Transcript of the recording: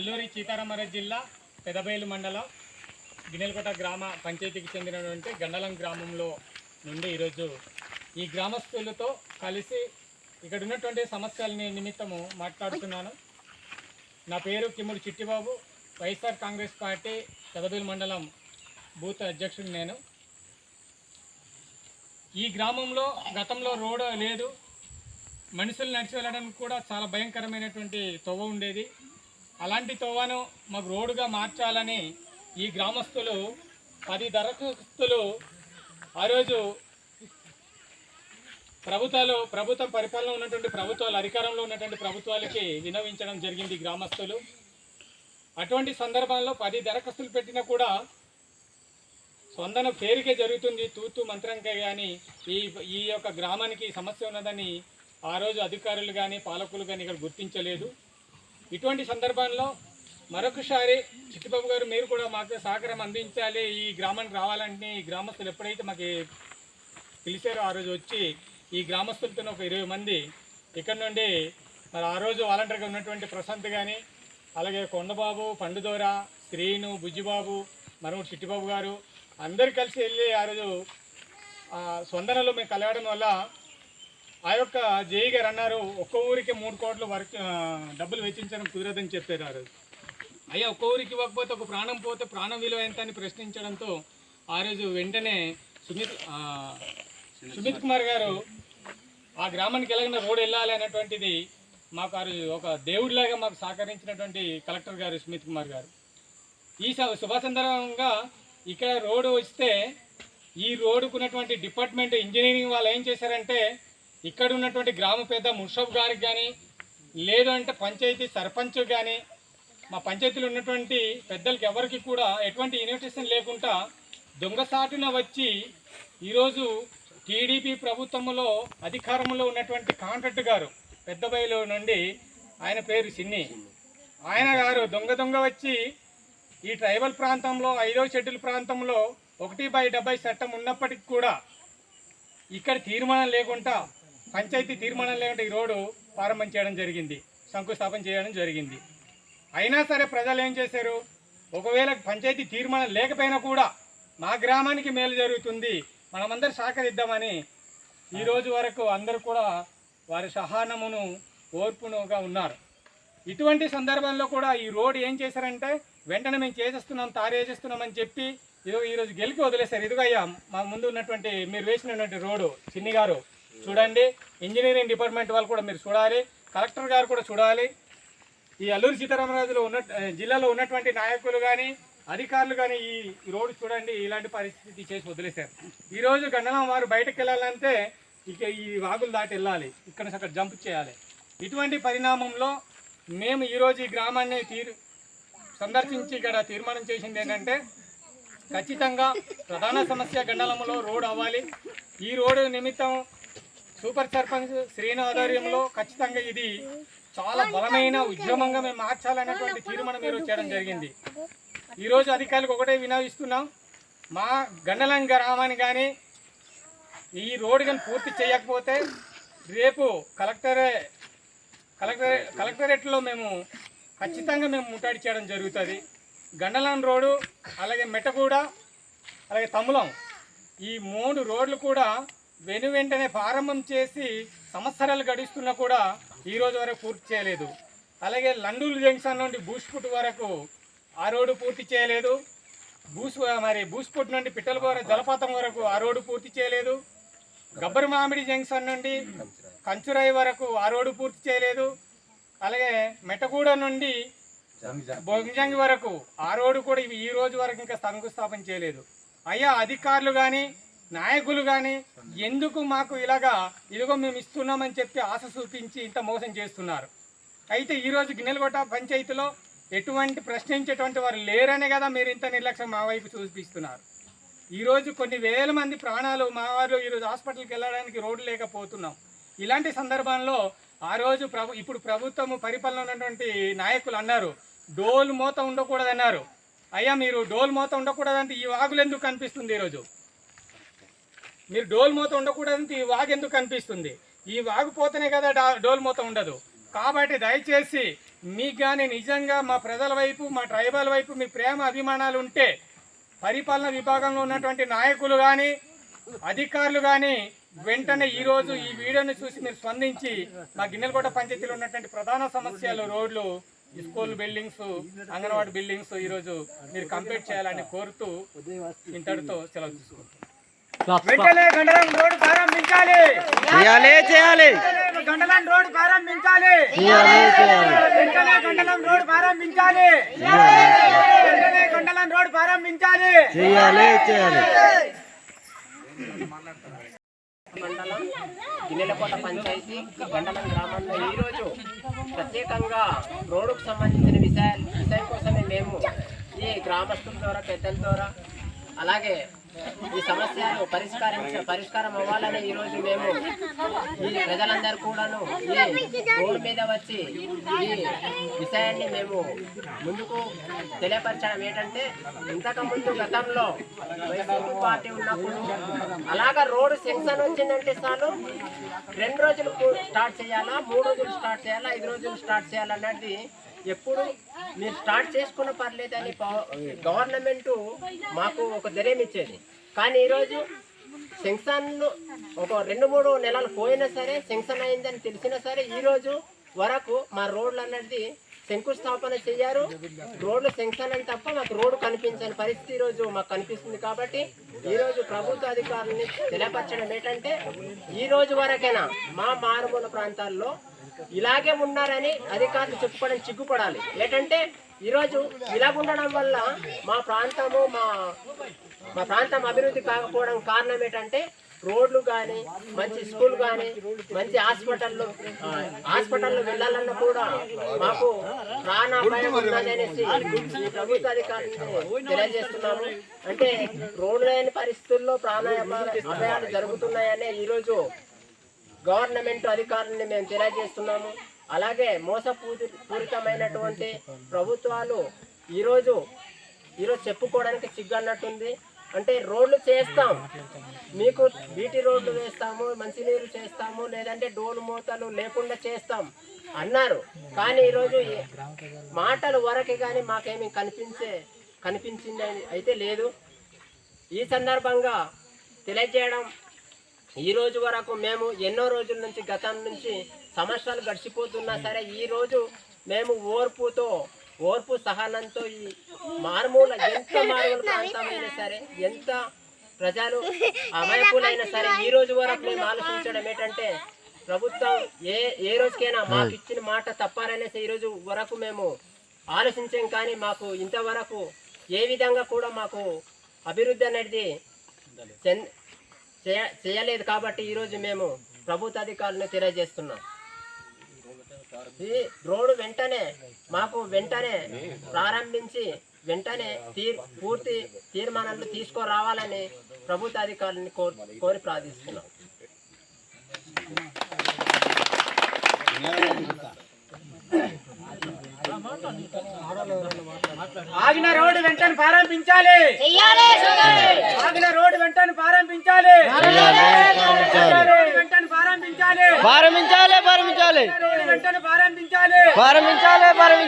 అల్లూరి సీతారామరాజు జిల్లా పెదబయలు మండలం గినెలకోట గ్రామ పంచాయతీకి చెందినటువంటి గండలం గ్రామంలో నుండి ఈరోజు ఈ గ్రామస్తులతో కలిసి ఇక్కడ ఉన్నటువంటి సమస్యలని నిమిత్తము మాట్లాడుతున్నాను. నా పేరు కిమ్ముడు చిట్టిబాబు వైఎస్ఆర్ కాంగ్రెస్ పార్టీ పెదబయలు మండలం బూత్ అధ్యక్షుడు నేను. ఈ గ్రామంలో గతంలో రోడ్ లేదు మనుషులు నడిచి వెళ్ళడానికి కూడా చాలా భయంకరమైనటువంటి తొవ్వ ఉండేది. అలాంటి తోవను మాకు రోడ్డుగా మార్చాలని ఈ గ్రామస్తులు పది దరఖాస్తులు ఆ రోజు ప్రభుత్వాలు ప్రభుత్వం పరిపాలన ఉన్నటువంటి ప్రభుత్వాలు అధికారంలో ఉన్నటువంటి ప్రభుత్వాలకి వినవించడం జరిగింది గ్రామస్తులు. అటువంటి సందర్భంలో పది దరఖాస్తులు పెట్టినా కూడా స్పందన పేరుకే జరుగుతుంది. తూతు మంత్రంకే కానీ ఈ ఈ యొక్క గ్రామానికి సమస్య ఉన్నదని ఆ రోజు అధికారులు కానీ పాలకులు కానీ ఇక్కడ గుర్తించలేదు. ఇటువంటి సందర్భంలో మరొకసారి చిట్టిబాబు గారు మీరు కూడా మాకు సహకారం అందించాలి. ఈ గ్రామానికి రావాలంటే ఈ గ్రామస్తులు ఎప్పుడైతే మాకు పిలిచారో ఆ రోజు వచ్చి ఈ గ్రామస్తులతో ఒక ఇరవై మంది ఇక్కడ నుండి మరి ఆ రోజు వాలంటీర్గా ఉన్నటువంటి ప్రశాంత్ కానీ అలాగే కొండబాబు పండుదోర శ్రీను బుజ్జిబాబు మరొకటి చిట్టిబాబు గారు అందరు కలిసి వెళ్ళి ఆ రోజు ఆ, మేము కలవడం వల్ల ఆ యొక్క జేఈ గారు అన్నారు ఒక్క ఊరికి మూడు కోట్లు వర్క్ డబ్బులు వెచ్చించడం కుదరదని చెప్పారు ఆ రోజు. అయ్యా ఒక్క ఊరికి ఇవ్వకపోతే ఒక ప్రాణం పోతే ప్రాణం విలువ ఎంత అని ప్రశ్నించడంతో ఆ రోజు వెంటనే సుమిత్ సుమిత్ కుమార్ గారు ఆ గ్రామానికి ఎలాగైనా రోడ్ వెళ్ళాలి అనేటువంటిది మాకు ఆ రోజు ఒక దేవుడిలాగా మాకు సహకరించినటువంటి కలెక్టర్ గారు సుమిత్ కుమార్ గారు. ఈ స- శుభ సందర్భంగా ఇక్కడ రోడ్డు వస్తే ఈ రోడ్డుకున్నటువంటి డిపార్ట్మెంట్ ఇంజనీరింగ్ వాళ్ళు ఏం చేశారంటే ఇక్కడ ఉన్నటువంటి గ్రామ పెద్ద ముషబ్ గారికి కానీ లేదు అంటే పంచాయతీ సర్పంచ్ కానీ మా పంచాయతీలో ఉన్నటువంటి పెద్దలకి ఎవరికి కూడా ఎటువంటి ఇన్విటేషన్ లేకుండా దొంగసాటున వచ్చి ఈరోజు టీడీపీ ప్రభుత్వంలో అధికారంలో ఉన్నటువంటి కాంట్రాక్ట్ గారు పెద్దబైలో నుండి ఆయన పేరు సిన్ని. ఆయన గారు దొంగ దొంగ వచ్చి ఈ ట్రైబల్ ప్రాంతంలో ఐదో షెడ్యూల్ ప్రాంతంలో ఒకటి బై డెబ్బై చట్టం ఉన్నప్పటికీ కూడా ఇక్కడ తీర్మానం లేకుండా పంచాయతీ తీర్మానం లేకుండా ఈ రోడ్డు ప్రారంభం చేయడం జరిగింది శంకుస్థాపన చేయడం జరిగింది. అయినా సరే ప్రజలు ఏం చేశారు? ఒకవేళ పంచాయతీ తీర్మానం లేకపోయినా కూడా మా గ్రామానికి మేలు జరుగుతుంది మనమందరం సహకరిద్దామని ఈరోజు వరకు అందరూ కూడా వారి సహనమును ఓర్పునుగా ఉన్నారు. ఇటువంటి సందర్భంలో కూడా ఈ రోడ్ ఏం చేశారంటే వెంటనే మేము చేసేస్తున్నాం తారేసేస్తున్నామని చెప్పి ఇదో ఈరోజు గెలికి వదిలేశారు. ఇదిగో అయ్యా మా ముందు ఉన్నటువంటి మీరు వేసినటువంటి రోడ్డు చిన్ని గారు చూడండి ఇంజనీరింగ్ డిపార్ట్మెంట్ వాళ్ళు కూడా మీరు చూడాలి కలెక్టర్ గారు కూడా చూడాలి. ఈ అల్లూరు సీతారామరాజులో ఉన్న జిల్లాలో ఉన్నటువంటి నాయకులు కానీ అధికారులు కానీ ఈ రోడ్డు చూడండి ఇలాంటి పరిస్థితి చేసి వదిలేశారు. ఈరోజు గండలం వారు బయటకు వెళ్ళాలంటే ఇక ఈ వాగులు దాటి వెళ్ళాలి. ఇక్కడ అక్కడ జంప్ చేయాలి. ఇటువంటి పరిణామంలో మేము ఈరోజు ఈ గ్రామాన్ని తీరు సందర్శించి ఇక్కడ తీర్మానం చేసింది ఏంటంటే ఖచ్చితంగా ప్రధాన సమస్య గండలంలో రోడ్ అవ్వాలి. ఈ రోడ్డు నిమిత్తం సూపర్ సర్పంచ్ శ్రీను ఆధ్వర్యంలో ఖచ్చితంగా ఇది చాలా బలమైన ఉద్యమంగా మేము మార్చాలనేటువంటి తీర్మానం మీరు చేయడం జరిగింది. ఈరోజు అధికారులకు ఒకటే వినవిస్తున్నాం. మా గండలం గ్రామాన్ని కానీ ఈ రోడ్డు కానీ పూర్తి చేయకపోతే రేపు కలెక్టరే కలెక్టర్ కలెక్టరేట్లో మేము ఖచ్చితంగా మేము ముట్టడి చేయడం జరుగుతుంది. గండలం రోడ్డు అలాగే మెట్టగూడ అలాగే తమ్ములం ఈ మూడు రోడ్లు కూడా వెను వెంటనే ప్రారంభం చేసి సంవత్సరాలు గడుస్తున్నా కూడా ఈ రోజు వరకు పూర్తి చేయలేదు. అలాగే లండూలు జంక్షన్ నుండి బూస్పుట్ వరకు ఆ రోడ్డు పూర్తి చేయలేదు. బూస్ మరి బూస్పుట్ నుండి పిట్టలగోర జలపాతం వరకు ఆ రోడ్డు పూర్తి చేయలేదు. గబ్బర్ మామిడి జంక్షన్ నుండి కంచురాయి వరకు ఆ రోడ్డు పూర్తి చేయలేదు. అలాగే మెటగూడ నుండి బొంజంగి వరకు ఆ రోడ్డు కూడా ఇవి ఈ రోజు వరకు ఇంకా శంకుస్థాపన చేయలేదు. అయ్యా అధికారులు కానీ నాయకులు కానీ ఎందుకు మాకు ఇలాగా ఇదిగో మేము ఇస్తున్నామని చెప్పి ఆశ చూపించి ఇంత మోసం చేస్తున్నారు? అయితే ఈరోజు గిన్నెలగొట్ట పంచాయతీలో ఎటువంటి ప్రశ్నించేటువంటి వారు లేరనే కదా మీరు ఇంత నిర్లక్ష్యం మా వైపు చూపిస్తున్నారు. ఈరోజు కొన్ని వేల మంది ప్రాణాలు మా వారు ఈరోజు హాస్పిటల్కి వెళ్ళడానికి రోడ్డు లేకపోతున్నాం. ఇలాంటి సందర్భంలో ఆ రోజు ప్రభు ఇప్పుడు ప్రభుత్వము పరిపాలన ఉన్నటువంటి నాయకులు అన్నారు డోల్ మూత ఉండకూడదన్నారు. అయ్యా మీరు డోల్ మూత ఉండకూడదంటే ఈ వాగులు ఎందుకు కనిపిస్తుంది ఈరోజు మీరు డోల్ మూత ఉండకూడదంటే ఈ వాగు ఎందుకు కనిపిస్తుంది? ఈ వాగు పోతేనే కదా డోల్ మూత ఉండదు. కాబట్టి దయచేసి మీకు కానీ నిజంగా మా ప్రజల వైపు మా ట్రైబల్ వైపు మీ ప్రేమ అభిమానాలు ఉంటే పరిపాలన విభాగంలో ఉన్నటువంటి నాయకులు కానీ అధికారులు కానీ వెంటనే ఈరోజు ఈ వీడియోని చూసి మీరు స్పందించి మా గిన్నెలకోట పంచాయతీలో ఉన్నటువంటి ప్రధాన సమస్యలు రోడ్లు స్కూల్ బిల్డింగ్స్ అంగన్వాడీ బిల్డింగ్స్ ఈరోజు మీరు కంప్లీట్ చేయాలని కోరుతూ ఇంతటితో సెలవు తీసుకుంటాం వెంటనే గండలం రోడ్డు ప్రారంభించాలి. చేయాలి చేయాలి. గండలం రోడ్డు ప్రారంభించాలి. చేయాలి చేయాలి. వెంటనే గండలం రోడ్డు ప్రారంభించాలి. వెంటనే గండలం రోడ్డు ప్రారంభించాలి. చేయాలి చేయాలి. మండలం గిన్నెలకోట పంచాయతీ గండలం గ్రామంలో ఈరోజు ప్రత్యేకంగా రోడ్డుకు సంబంధించిన విషయాలు విషయం కోసమే మేము ఈ గ్రామస్తుల ద్వారా పెద్దల ద్వారా అలాగే ఈ సమస్యలు పరిష్కరించ పరిష్కారం అవ్వాలని ఈరోజు మేము ఈ ప్రజలందరూ కూడాను ఈ రోడ్డు మీద వచ్చి ఈ విషయాన్ని మేము ముందుకు తెలియపరచడం ఏంటంటే ఇంతకుముందు గతంలో వైసీపీ పార్టీ ఉన్నప్పుడు అలాగా రోడ్డు సెక్షన్ వచ్చిందంటే చాలు రెండు రోజులు స్టార్ట్ చేయాలా మూడు రోజులు స్టార్ట్ చేయాలా ఐదు రోజులు స్టార్ట్ చేయాలన్నది ఎప్పుడు? మీరు స్టార్ట్ చేసుకున్న పర్లేదని గవర్నమెంట్ మాకు ఒక ధైర్యం ఇచ్చేది. కానీ ఈరోజు సెంక్షన్లు ఒక రెండు మూడు నెలలు పోయినా సరే సెంక్షన్ అయిందని తెలిసినా సరే ఈరోజు వరకు మా రోడ్లు అన్నది శంకుస్థాపన చెయ్యారు. రోడ్లు సెంక్షన్ అని తప్ప మాకు రోడ్డు కనిపించని పరిస్థితి ఈరోజు రోజు మాకు కనిపిస్తుంది కాబట్టి ఈ రోజు ప్రభుత్వ అధికారులని తెలియపరచడం ఏంటంటే ఈ రోజు వరకైనా మా మారుమూల ప్రాంతాల్లో ఇలాగే ఉన్నారని అధికారులు చెప్పుకోవడం సిగ్గుపడాలి ఏంటంటే ఈరోజు ఇలా ఉండడం వల్ల మా ప్రాంతము మా మా ప్రాంతం అభివృద్ధి కాకపోవడం కారణం ఏంటంటే రోడ్లు కానీ మంచి స్కూల్ కానీ మంచి హాస్పిటల్లో హాస్పిటల్లో వెళ్ళాలన్నా కూడా మాకు ప్రాణాపాయం ఉన్నదనేసి ప్రభుత్వ అధికారులు తెలియజేస్తున్నాము. అంటే రోడ్లు లేని పరిస్థితుల్లో ప్రాణాపాయాలు జరుగుతున్నాయనే ఈరోజు గవర్నమెంట్ అధికారులని మేము తెలియజేస్తున్నాము. అలాగే మోసపూరి పూరితమైనటువంటి ప్రభుత్వాలు ఈరోజు ఈరోజు చెప్పుకోవడానికి సిగ్గు అన్నట్టుంది అంటే రోడ్లు చేస్తాం. మీకు బీటీ రోడ్లు వేస్తాము మంచినీరు చేస్తాము లేదంటే డోలు మూతలు లేకుండా చేస్తాం అన్నారు. కానీ ఈరోజు మాటలు వరకే కానీ మాకేమీ కనిపించే కనిపించింది అయితే లేదు. ఈ సందర్భంగా తెలియజేయడం ఈ రోజు వరకు మేము ఎన్నో రోజుల నుంచి గతం నుంచి సంవత్సరాలు గడిచిపోతున్నా సరే ఈ రోజు మేము ఓర్పుతో ఓర్పు సహనంతో ఈ మారుమూల ఎంత మారుమూల ప్రాంతమైనా సరే ఎంత ప్రజలు అమాయకులైనా సరే ఈ రోజు వరకు మేము ఆలోచించడం ఏంటంటే ప్రభుత్వం ఏ ఏ రోజుకైనా మాకు ఇచ్చిన మాట తప్పారనేసి ఈ రోజు వరకు మేము ఆలోచించాం కానీ మాకు ఇంతవరకు ఏ విధంగా కూడా మాకు అభివృద్ధి అనేది చేయ- చేయలేదు కాబట్టి ఈరోజు మేము ప్రభుత్వ అధికారులను తెలియజేస్తున్నాం. ఈ రోడ్డు వెంటనే మాకు వెంటనే ప్రారంభించి వెంటనే తీర్ పూర్తి తీర్మానాలు తీసుకురావాలని ప్రభుత్వ అధికారులను కోరి ప్రార్థిస్తున్నాం. ఆగిన రోడ్డు వెంటనే ప్రారంభించాలి. ఆగిన రోడ్డు వెంటనే ప్రారంభించాలి. వెంటనే ప్రారంభించాలి. ప్రారంభించాలి ప్రారంభించాలి. వెంటనే ప్రారంభించాలి. ప్రారంభించాలి ప్రారంభించాలి.